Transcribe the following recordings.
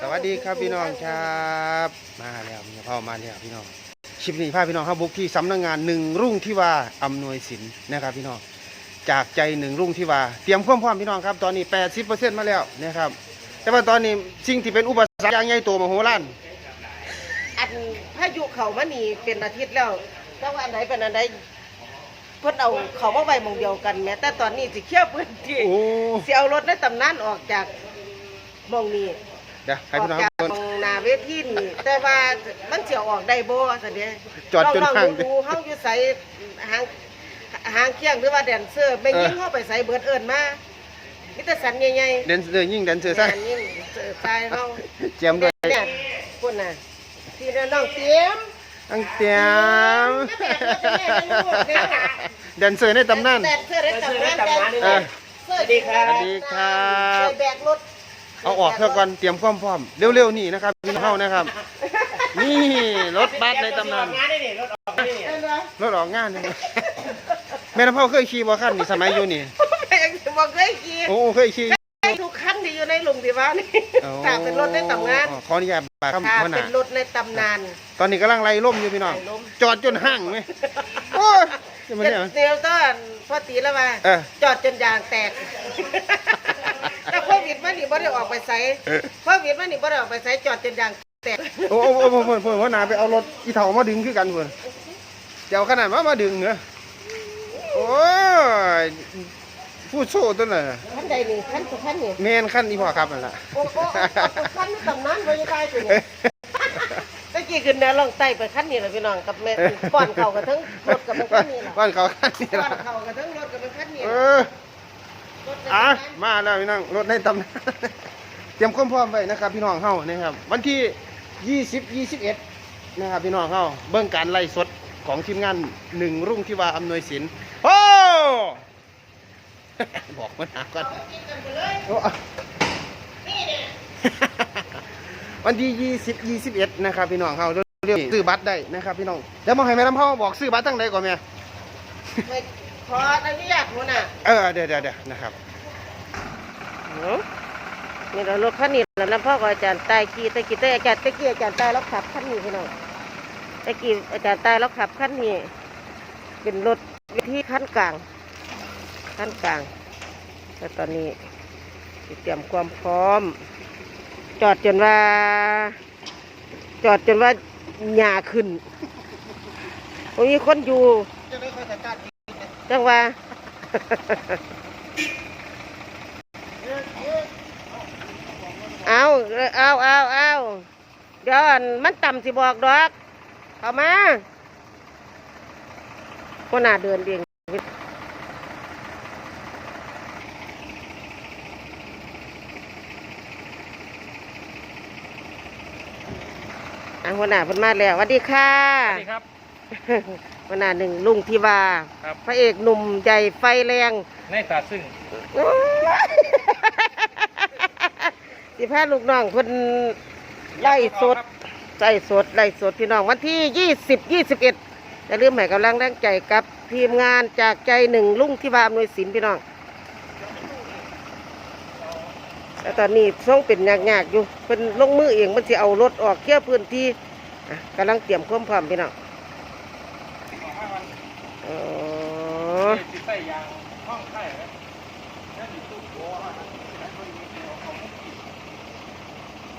สวัสดีครับพี่น้องครับมาแล้วมีพ่อมาแล้วพี่น้องคลิปนี้พาพี่น้องเข้าบุกที่สำนักงานหนึ่งรุ่งที่ว่าอำนวยสินนะครับพี่น้องจากใจหนึ่งรุ่งที่ว่าเตรียมความพร้อมพี่น้องครับตอนนี้ 80%มาแล้วนะครับแต่ว่าตอนนี้สิ่งที่เป็นอุปสรรคอย่างใหญ่โตมโหฬารอันพายุเขามานี่เป็นอาทิตย์แล้วแต่ว่าอันไหนเป็นอันไหนเพิ่นเอาเขามาไว้หมองเดียวกันแม้แต่ตอนนี้สิเคลียร์พื้นที่โอ้ สิเอารถในตำนานออกจากหมองนี้ เดี๋ยวให้ออพี่กน้องจากเพิ่นหมองหนาเวทีนี่แต่ว่ามันสิเอาออกได้บ่ซะเด้จอดจนลองห่างๆดูเฮาอยู่ไสหางหางเคียงหรือว่าแดนเซอร์ไม่ยิงเฮาไปใส่เบิดเอิ้นมามีแต่สันใหญ่ๆเดนเดอร์ยิ่งเดนเซอร์ซะแม่นยิ่งเสือตายเฮาเจียมด้วยเนี่ยพุ่นน่ะที่น้องเตรียมตั้งเตรียมเดนเซอร์ในตำนาน แต่เสื้อได้ตำนานเออสวัสดีครับ สวัสดีครับ แบกรถ เอาออกเท่าก่อนเตรียมความพร้อมเร็วๆนี่นะครับพี่น้องเฮานะครับ นี่รถบัสในตำนานงานได้นี่รถออกนี่เออเนาะรถออกงานนี่แม่น้ำพ่อเคยขี่บ่คันนี่สมัยอยู่นี่แบกบอกเคยขี่โอ้เคยขี่ทุกคันที่อยู่ในหลุมที่ว่านี่โอ้ถ้าเป็นรถในตำนานอ๋อขออนุญาตบาดคำถ้าพ่อหเป็น้านรถในตำนาน ตอนนี้กำลังไล่ล่มอยู่พี่น้องไล่ล่มจอดจนห้างไหมโอ้ยจะมาเดี๋เนี่ยยวเดี๋ยวต้นพ่อตีแล้วมาเออจอดจนยางแตกแต่โค วิดมานี่บ่ได้ออกไปไสเออโควิดมานี่บ่ได้ออกไปไสจอดจนยางแตกโอ้โอ้โอ้เพิ่นเพิ่นเพิ่นหัวหน้าไปเอารถอีเถามาดึงคือกันเพิ่นเดี๋ยวขนาดว่ามาดึงเหรอโอ้ยผู้โซ่ตัวน่ะขั้นใดนี่ขั้นสุดขั้นนี่แม่นขั้นอีพ่อครับนั่นล่ะโอ้โอ้เอาสุดขั้นนี่ตำนานบ่ยังได้ตัวนี่ตะกี้ขึ้นแนวลองไต่ไปขั้นนี้แหละพี่น้องกับแม่ก่อนเขากับทั้งรถกับมันขั้นนี้แหละบ้านเขาขั้นนี่ก่อล่ะนเขากับทั้งรถกับมันขั้นนี้เอล่ะอ อะมาแล้วพี่น้องรถในตำนานเตรียมความพร้อมไว้นะครับ พี่น้องเฮานะครับ วันที่20 21นะครับพี่น้องเฮาเบิ่งการไล่สดของทีมงานหนึ่งรุ่งที่ว่าอำนวยสินโอ้บอกมันหาก่อนวันที่20 21นะครับพี่น้องเฮาเรื่องซื้อบัตรได้นะครับพี่น้องเดี๋ยวมาให้แม่ลำเฮาบอกซื้อบัตรตั้งใดก่อนแม่ไม่ ขออนุญาตหัวหน้าเออเดี๋ยวเดี๋ยวเดี๋ยวนะครับเนาะนี่เรารถขั้นนี้แล้วนะพ่อกับอาจารย์ตายขี่ตะกี้ตะอาจารย์ตะกี้อาจารย์ตายแล้วขับขั้นนี้พี่น้องตะกี้อาจารย์ตายแล้วขับขั้นนี้เป็นรถวิธีขั้นกลางขั้นกลางแต่ตอนนี้สิเตรียมความพร้อม จอดจนว่า จอดจนว่าหญ้าขึ้นตรงนี้คนอยู่จั งว่าเอาเอาเอาเอาเดี๋ยวอันมันต่ำสิบอกดอก เอามาก็น่าเดินเดียงอะหัวหน้าเพิ่นมาแล้วสวัสดีค่ะ สวัสดีครับ หัวหน้าหนึ่งลุงทิวาครับ พระเอกหนุ่มใหญ่ไฟแรง ในตาซึ่งสิพาลูกน้องเพิ่นไล่สดไล่สดไล่สดพี่น้องวันที่ยี่สิบยี่สิบเอ็ดอย่าลืมให้กำลังแรงใจกับทีมงานจากใจหนึ่งลุงที่ว่าอำนวยสินพี่น้องแต่ตอนนี้ส่งเป็นยากๆอยู่เป็นลงมือเองมันสิเอารถออกเคลียร์พื้นที่อะกำลังเตรียมความพร้อมพี่น้อง อ๋อติดใส่ยางห้องไข่ครับนั่นอยู่ตู้โบว่า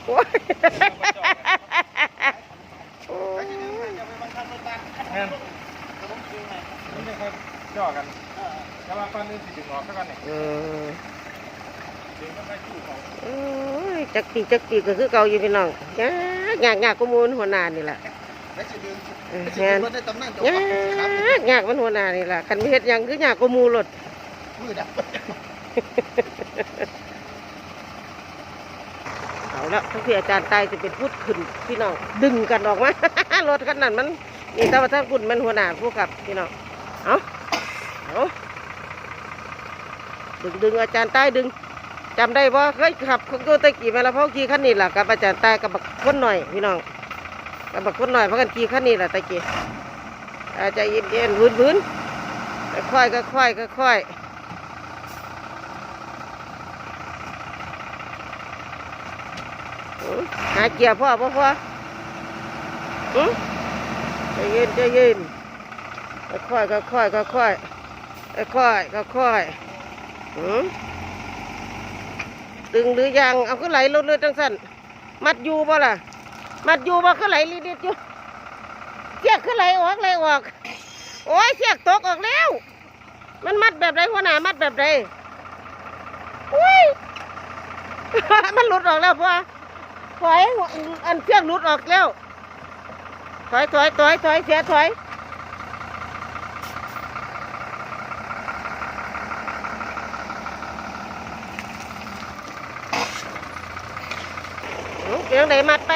โอ้ยงั้นนี่นะครับจ่อกันแล้วมาฟันนึงสิดึงออกซะก่อนเนี่ยเออดึงมันได้คู่เขาโอ้ยจักปีจักปีก็คือเก่าอยู่พี่น้องยากยากยากก็มูลหัวหน้านี่แหละ เออแม่นยากยากมันหัวหน้านี่แหละคันไม่เฮ็ดหยังคือยากก็มูรถมือดับเอาละทั้งที่อาจารย์ตายจะเป็นพูดขึ้นพี่น้องดึงกันออกมารถคันนั้นมันนี่แต่ว่าถ้าคุณมันหัวหน้าผู้ขับพี่น้องเอาเอาดึงดึงอาจารย์ใต้ดึงจำได้ว่าเคยขับของตัวตะกี้มาแล้วพ่อขี่คันนี้แหละกับอาจารย์ใต้กับบักคนหน่อยพี่น้อง กับบักคนหน่อยเพราะกันขี่คันนี้แหละตะกี้อาจจะเย็นเย็นๆวืนวืนค่อยๆก็ค่อยๆก็ค่อยๆโอ้อื้อหาเกียร์พ่อพ่อพ่ออื้อใจเย็นใจเย็นค่อยๆค่อยๆค่อยๆค่อยๆค่อยๆอื้อตึงหรือยังเอาขึ้นไหลรถเลยจังสันมัดอยู่บ่ล่ะ มัดอยู่บ่ขึ้นไหลรีดิดอยู่เสียกขึ้นไหลออกไหลออก โอ้ยเสียกตกออกแล้ว มันมัดแบบไรหัวหน้ามัดแบบไรอุ้ย มันหลุดออกแล้วพ่อถอยอันเชือกหลุดออกแล้วถอยถอยถอยถอยเสียถอยเอาเดี๋ยวไหนมัดไป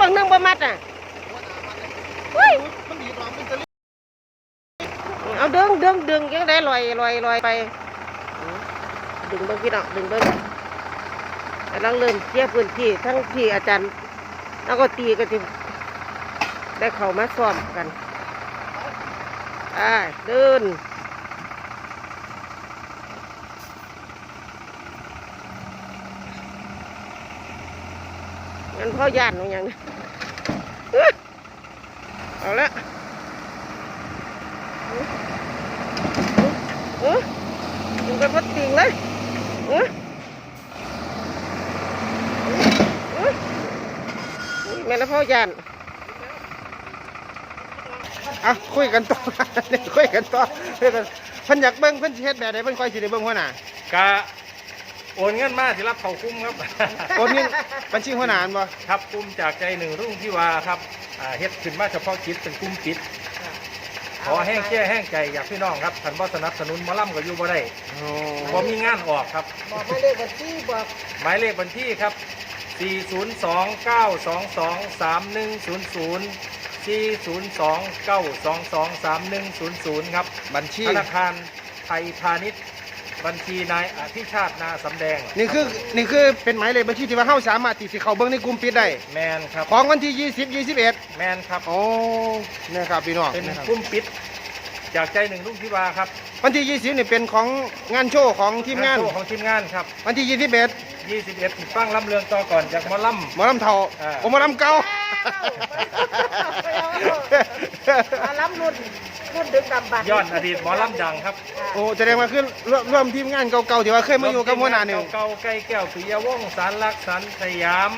บางนึงบ่มัดอะอุ้ยมันดีดออกเป็นตะลิเอาดึงดึงดึงยังได้ลอยลอยลอยไป ดึงเบิ้งพี่น้องดึงเบิ้งกำลังเริ่มเคลียร์พื้นที่ทั้งที่อาจารย์ แล้วก็ตีก็จะได้เข้ามาซ้อมกันอ่าเดิน งั้นพ่อย่านของหยังเอ้เอาละเออมึงไปพัดติงเลยเออเอออุ๊ยแม่ละพ่อยานอะคุยกันต่อคุยกันต่อคุยกันพิ่นอยากเบิ่งเพิ่นเฮ็ดแบบใดเพิ่นค่อยสิได้เบิ่งหัวหน้ากะ โอนเงินมาที่รับเขาคุ้มครับ โอนเงินบัญชีหัวหน้าอันบ่ครับกลุ่มจากใจหนึ่งรุ่งที่ว่าครับอ่าเฮ็ดขึ้นมาเฉพาะกิจเป็นกลุ่มปิด ขอแห้งแก้แห้งใจอยากพี่น้องครับท่านบ่สนับสนุนหมาล่ำก็อยู่บ่ได้โอ้บ่มีงานออกครับ บอกไม่ได้บัญชีบอกหมายเลขบัญชีครับ 402-922-3100 402-922-3100 ครับ บัญชีธนาคารไทยพาณิชย์ บัญชีนายอภิชาตินาสำแดงนี่คือนี่คือเป็นหมายเลขบัญชีที่ว่าเฮาสามารถที่สิเข้าเบิ่งในกลุ่มปิดได้แมนครับของวันที่ 20 21แมนครับโอ้นะครับพี่น้องเป็นนะครับกลุ่มปิดจากใจหนึ่งรุ่งที่วาครับวันที่20นี่เป็นของงานโชว์ของทีมงานโชว์ของทีมงานครับวันที่21 21ฟังลำเรืองต่อก่อนจากหมอลหมอลำเทาอ่าโอ้หมอลำเก่า มาล้ำรุ่นรุ่นดึกดำบันำย้อนอดีตหมอลำดังครับโอ้แสดงว่าคือร่วมร่วมทีมงานเก่าๆที่ว่าเคยมาอยู่กับหัวหน้าหนึ่งเก่าๆใกล้แก้วปิยวงศ์สารลักษณ์สันสยาม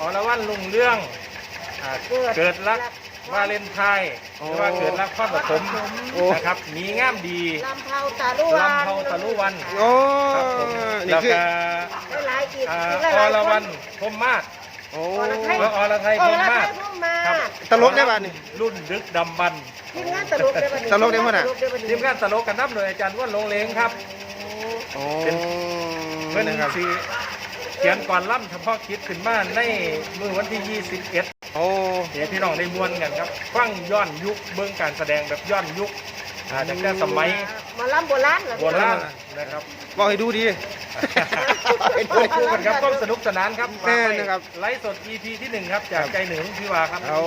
อรวันลุงเรื่องอ่าเกิดรักวาเลนไทน์หรือว่าเกิดรักข้อปฐมโอ้นะครับมีงามดีลำเผาตาลุวันลำเผาตะลุวันโอ้ครับผมนี่แล้วคือก็หลายๆอีกอ่าหลายๆอคนรวันพรหมมาศ โอ้แล้วอรไทยโอ้พรหมละมา ไทศยพุ่มมาครับ ตลกได้ป่ะนี่ รุ่นดึกดำบรรพ์ทีมงานตลกได้ป่ะนี่ตลกได้ป่ะน่ะตลกได้ป่ะนี่ทีมงานตลกกันนับโดยอาจารย์ว่านลงเลงครับ โอ้เป็นเพื่อนนะครับสีเขียนก่อนล่ำเฉพาะคิดขึ้นมาในมือวันที่ 21 โอ้เดี๋ยวพี่น้องได้มวนกันครับ ฟังย้อนยุคเบื้องการแสดงแบบย้อนยุคอาจากแต่สมัยหมาล้ำโบราณเหรอโบราณนะครับ บอกให้ดูดี ให้ดูดูดีกันครับต้องสนุกสนานครับแน่นะครับ ไลฟ์สด EP ที่หนึ่งครับจากใจหนึ่งพี่วาครับโอ้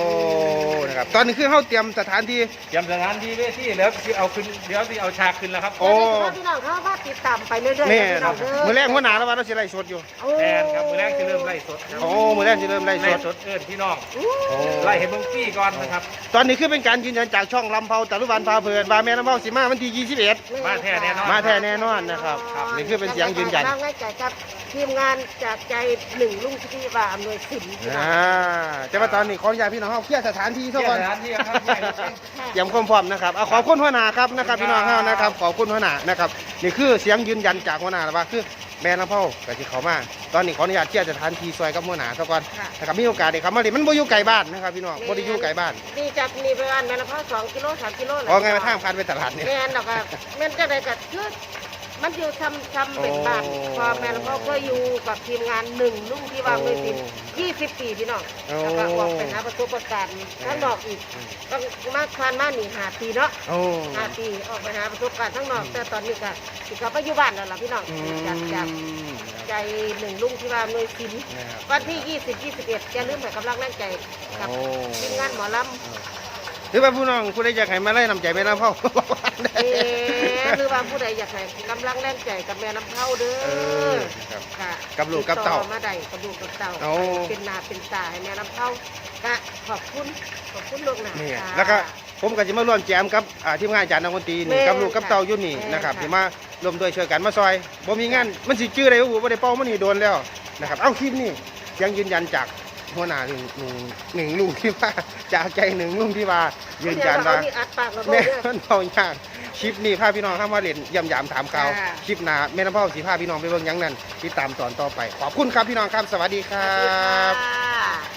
นะครับตอนนี้คือเฮาเตรียมสถานที่ เตรียมสถานที่เวทีแล้วที่เอาขึ้นเดี๋ยวที่เอาฉากขึ้นแล้วครับโอ้พี่น้องเขาก็ติดตามไปเรื่อยๆแม่พี่นะน้คอรับงเด้อมื้อแรกหัวหน้าแล้วว่าเราสิไล่สดอยู่แอนครับมือแรกจะเริ่มไล่สดครับโอ้มื้อแรกสิเริ่มไล่สไล่ดสดเอิ้นพี่น้องโอ้ไล่ให้เบิ่งฟรีก่อนนะครับ ตอนนี้คือเป็นการยืนยันจากช่องลำเผาตะลุวันพาเพลินว่าแม่ลำเผาสิมาวันที่ 21 มาแท้แน่นอนมาแท้แน่นอนนะครับนี่คือเป็นเสียงยืนยันร่างง่ายใจครับทีมงานจากใจหนึ่งลุงที่ว่าอำนวยสินพี่น้องอ่าแต่ว่าตอนนี้ขออนุญาตพี่น้องเฮาเคลียร์สถานที่ซะเที่ยวก่อนสถานที่ครับใหญ่เลยครับเตรียมความพร้อมนะครับเอาขอบคุณหัวหน้าครับนะครับพี่น้องเฮานะครับขอบคุณหัวหน้านะครับนี่คือเสียงยืนยันจากหัวหน้าแล้วว่าคือแม่ลำเผาก็สิเข้ามาตอนนี้ขออนุญาตเคลียร์สถานที่ซอยกับหัวหน้าซะก่อนค่ะนะครับมีโอกาสได้เข้ามาเลยมันบ่อยู่ไกลบ้านนะครับพี่น้องบ่ได้อยู่ไกลบ้านนี่จากนี่ไปอันแม่ละพ่อสองกิโลสามกิโลเพราะไงมาทางผ่านไปตลาดเนี่ยแม่นดอกอะแม่นจะได้กับคือ มันอยู่ทำทำเป็นบ้านโอ้พอแม่ละพ่อก็อยู่กับทีมงานหนึ่งลุงที่ว่าอำนวยสินยี่สิบปีพี่น้องโอ้แล้วก็ออกไปหาประสบการณ์ทั้งนอกอีกต้องมาคานมาหนีหาปีเนาะโอ้ห้าปีออกไปหาประสบการณ์ทั้งนอก แต่ตอนนี้ก็สิกลับไปอยู่บ้านแล้วล่ะพี่น้องอืจากจากมใจหนึ่งลุงที่ว่าอำนวยสินนะครับวันที่ยี่สิบยี่สิบเอ็ดอย่าลืมให้กำลังแรงใจกับโอ้ทีมงานหมอลหรือว่าผู้น้องผู้ใดอยากให้มาไล่นำใจแม่น้ำพ่อเอ๊ะ หรือว่าผู้ใดอยากให้กำลังแรงใจกับแม่น้ำเผาเด้เอออครับ ค่ะกับลูกกับเต้าติดอมาได้กับลูกกับเต่าเอาเป็นหนาเป็นตาให้แม่น้ำเผาก็ขอบคุณขอบคุณลูกหนานี่ค่ะ แล้วก็ ผมก็จะมาร่วมแจมกับอ่าทีมงานอาจารย์นักดนตรีแม่นี่กับลูกกับเต่าอยู่นี่แม่นะครับค่ะ ที่มารวมด้วยช่วยกันมาซอยบ่มีงานมันสิจื้ออะไรบ่บ่ได้เป้ามันนี่โดนแล้วนะครับ เอ้าคลิปนี้ยังยืนยันจากหัวหน้าหนึ่งหนึ่งหนึ่งลุงที่ว่าจากใจหนึ่งลุงที่ว่ายืนยันว่าเออัดปากเราแม่เด้อ มันเบายาก คลิปนี้พาพี่น้องเข้ามาเล่นย่ำยามถามข่าวค่ะ คลิปหน้าแม่น้ำพ่อสีพาพี่น้องไปเบิ่งหยังนั่นติดตามตอนต่อไป ขอบคุณครับพี่น้องครับสวัสดีคสรัวัสดีบ ค่ะ